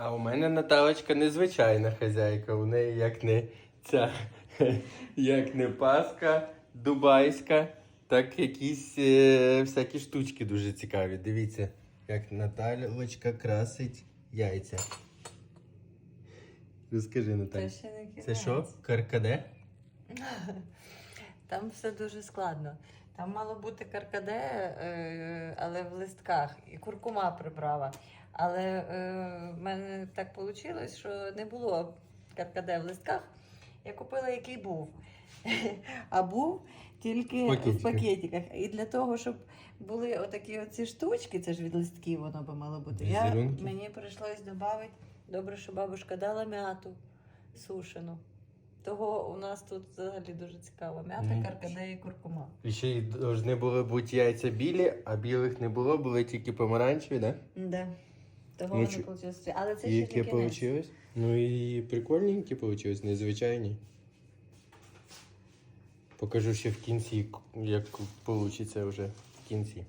А у мене Наталочка незвичайна хазяйка. У неї як не ця, як не паска дубайська, так якісь е, всякі штучки дуже цікаві. Дивіться, як Наталочка красить яйця. Розкажи, Наталя. Це ще не кінець. Це що? Каркаде? Там все дуже складно. Там мало бути каркаде, е, але в листках, і куркума приправа. Але е, в мене так вийшло, що не було каркаде в листках. Я купила, який був. А був тільки в Пакетиках. І для того, щоб були отакі оці штучки, це ж від листків воно би мало бути. Я, мені прийшлось додати, добре, що бабушка дала м'яту сушену. Того у нас тут взагалі дуже цікаво. М'ята, каркаде і куркума. І ще й повинні були бути яйця білі, а білих не було, були тільки помаранчеві, так? Да? Да. Того Ну, чу- вийшло. Але це ще не кінець. вийшло? Ну і прикольненькі вийшло, незвичайні. Покажу ще в кінці, як вийде вже в кінці.